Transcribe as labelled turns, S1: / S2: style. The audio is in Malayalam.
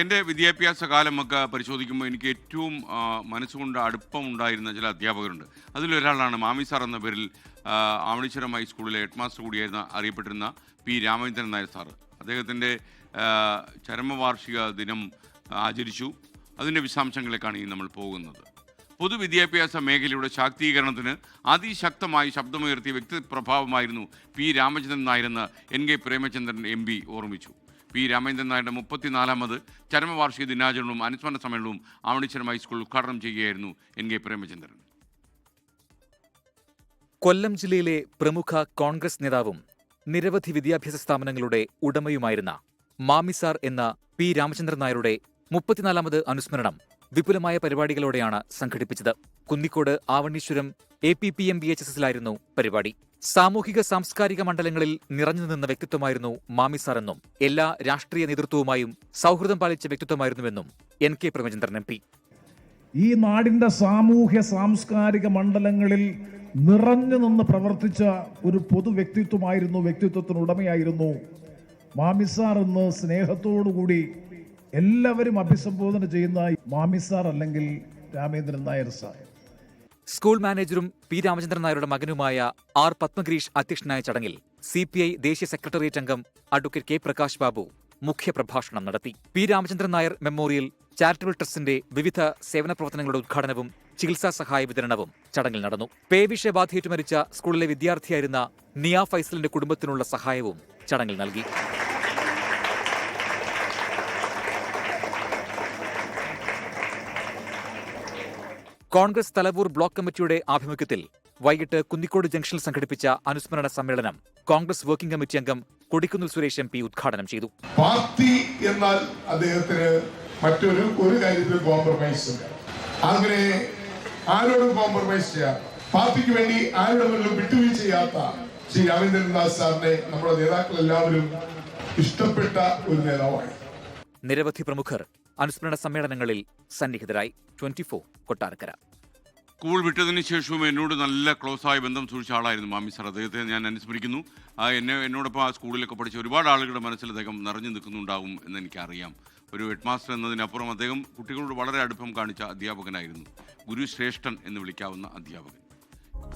S1: എന്റെ വിദ്യാഭ്യാസ കാലമൊക്കെ പരിശോധിക്കുമ്പോൾ എനിക്ക് ഏറ്റവും മനസ്സുകൊണ്ട് അടുപ്പമുണ്ടായിരുന്ന ചില അധ്യാപകരുണ്ട്. അതിലൊരാളാണ് മാമി സാർ എന്ന പേരിൽ ആമണീശ്വരം ഹൈസ്കൂളിലെ ഹെഡ് മാസ്റ്റർ കൂടിയായിരുന്ന അറിയപ്പെട്ടിരുന്ന പി രാമചന്ദ്രൻ നായർ സാർ അദ്ദേഹത്തിന്റെ ചരമവാർഷിക ദിനം ആചരിച്ചു. അതിന്റെ വിശദാംശങ്ങളിലേക്കാണ് ഈ നമ്മൾ പോകുന്നത്. പൊതുവിദ്യാഭ്യാസ മേഖലയുടെ ശാക്തീകരണത്തിന് അതിശക്തമായി ശബ്ദമുയർത്തിയ വ്യക്തിപ്രഭാവമായിരുന്നു P Ramachandran നായരെന്ന് N K Premachandran M P ഓർമ്മിച്ചു. P Ramachandran നായരുടെ മുപ്പത്തിനാലാമത് ചരമവാർഷിക ദിനാചരണവും അനുസ്മരണ സമ്മേളനവും ആവണിശ്വരം ഹൈസ്കൂൾ ഉദ്ഘാടനം ചെയ്യുകയായിരുന്നു എൻ കെ പ്രേമചന്ദ്രൻ.
S2: കൊല്ലം ജില്ലയിലെ പ്രമുഖ കോൺഗ്രസ് നേതാവും നിരവധി വിദ്യാഭ്യാസ സ്ഥാപനങ്ങളുടെ ഉടമയുമായിരുന്ന മാമിസാർ എന്ന പി രാമചന്ദ്രൻ നായരുടെ മുപ്പത്തിനാലാമത് അനുസ്മരണം വിപുലമായ പരിപാടികളോടെയാണ് സംഘടിപ്പിച്ചത്. Kunnicode Avaneeswaram A P P M B H S എസിലായിരുന്നു പരിപാടി. സാമൂഹിക സാംസ്കാരിക മണ്ഡലങ്ങളിൽ നിറഞ്ഞു നിന്ന വ്യക്തിത്വമായിരുന്നു മാമിസാർ എന്നും എല്ലാ രാഷ്ട്രീയ നേതൃത്വവുമായും സൗഹൃദം പാലിച്ച വ്യക്തിത്വമായിരുന്നുവെന്നും N K Premachandran M P.
S3: ഈ നാടിന്റെ സാമൂഹ്യ സാംസ്കാരിക മണ്ഡലങ്ങളിൽ നിറഞ്ഞു നിന്ന് പ്രവർത്തിച്ച ഒരു പൊതു വ്യക്തിത്വമായിരുന്നു വ്യക്തിത്വത്തിന് ഉടമയായിരുന്നു മാമിസാർ എന്ന് സ്നേഹത്തോടുകൂടി എല്ലാവരും അഭിസംബോധന ചെയ്യുന്ന മാമിസാർ അല്ലെങ്കിൽ രാമേന്ദ്രൻ നായർ സാർ.
S2: സ്കൂൾ മാനേജറും പി രാമചന്ദ്രൻ നായരുടെ മകനുമായ ആർ പത്മഗിരീഷ് അധ്യക്ഷനായ ചടങ്ങിൽ സി പി ഐ ദേശീയ സെക്രട്ടേറിയറ്റ് അംഗം അഡ്വക്കേറ്റ് കെ പ്രകാശ് ബാബു മുഖ്യപ്രഭാഷണം നടത്തി. P Ramachandran Nair memorial charitable ട്രസ്റ്റിന്റെ വിവിധ സേവന പ്രവർത്തനങ്ങളുടെ ഉദ്ഘാടനവും ചികിത്സാ സഹായ വിതരണവും ചടങ്ങിൽ നടന്നു. പേവിഷബാധയേറ്റു മരിച്ച സ്കൂളിലെ വിദ്യാർത്ഥിയായിരുന്ന നിയാ ഫൈസലിന്റെ കുടുംബത്തിനുള്ള സഹായവും ചടങ്ങിൽ നൽകി. കോൺഗ്രസ് തലവൂർ ബ്ലോക്ക് കമ്മിറ്റിയുടെ ആഭിമുഖ്യത്തിൽ വൈകിട്ട് കുന്നിക്കോട് ജംഗ്ഷനിൽ സംഘടിപ്പിച്ച അനുസ്മരണ സമ്മേളനം കോൺഗ്രസ് വർക്കിംഗ് കമ്മിറ്റി അംഗം കൊടിക്കുന്നിൽ സുരേഷ് എം പി ഉദ്ഘാടനം ചെയ്തു.
S4: പാർട്ടി എന്നാൽ അദ്ദേഹത്തിന് മറ്റൊരു ഒരു കാര്യത്തിൽ കോംപ്രമൈസ് ഇല്ല. അങ്ങനെ ആരോടും കോംപ്രമൈസ് ചെയ്യാം പാർട്ടിക്ക് വേണ്ടി ആരുടെ മുന്നിലും വിട്ടുവീഴ്ച ചെയ്യാത്ത ശ്രീ രവീന്ദ്രനാഥ് സാറിനെ നമ്മുടെ നേതാക്കൾ എല്ലാവരും ഇഷ്ടപ്പെട്ട ഒരു നേതാവാണ്.
S2: നിരവധി പ്രമുഖർ അനുസ്മരണ സമ്മേളനങ്ങളിൽ സന്നിഹിതരായി ട്വന്റി ഫോർ കൊട്ടാരക്കര.
S1: സ്കൂൾ വിട്ടതിന് ശേഷവും എന്നോട് നല്ല ക്ലോസ് ആയ ബന്ധം സൂക്ഷിച്ച ആളായിരുന്നു മാമി സാർ. അദ്ദേഹത്തെ ഞാൻ അനുസ്മരിക്കുന്നു. ആ എന്നെ എന്നോടൊപ്പം ആ സ്കൂളിലൊക്കെ പഠിച്ച ഒരുപാട് ആളുകളുടെ മനസ്സിൽ അദ്ദേഹം നിറഞ്ഞു നിൽക്കുന്നുണ്ടാവും എന്ന് എനിക്കറിയാം. ഒരു ഹെഡ് മാസ്റ്റർ എന്നതിനപ്പുറം അദ്ദേഹം കുട്ടികളോട് വളരെ അടുപ്പം കാണിച്ച അധ്യാപകനായിരുന്നു. ഗുരുശ്രേഷ്ഠൻ എന്ന് വിളിക്കാവുന്ന അധ്യാപകൻ.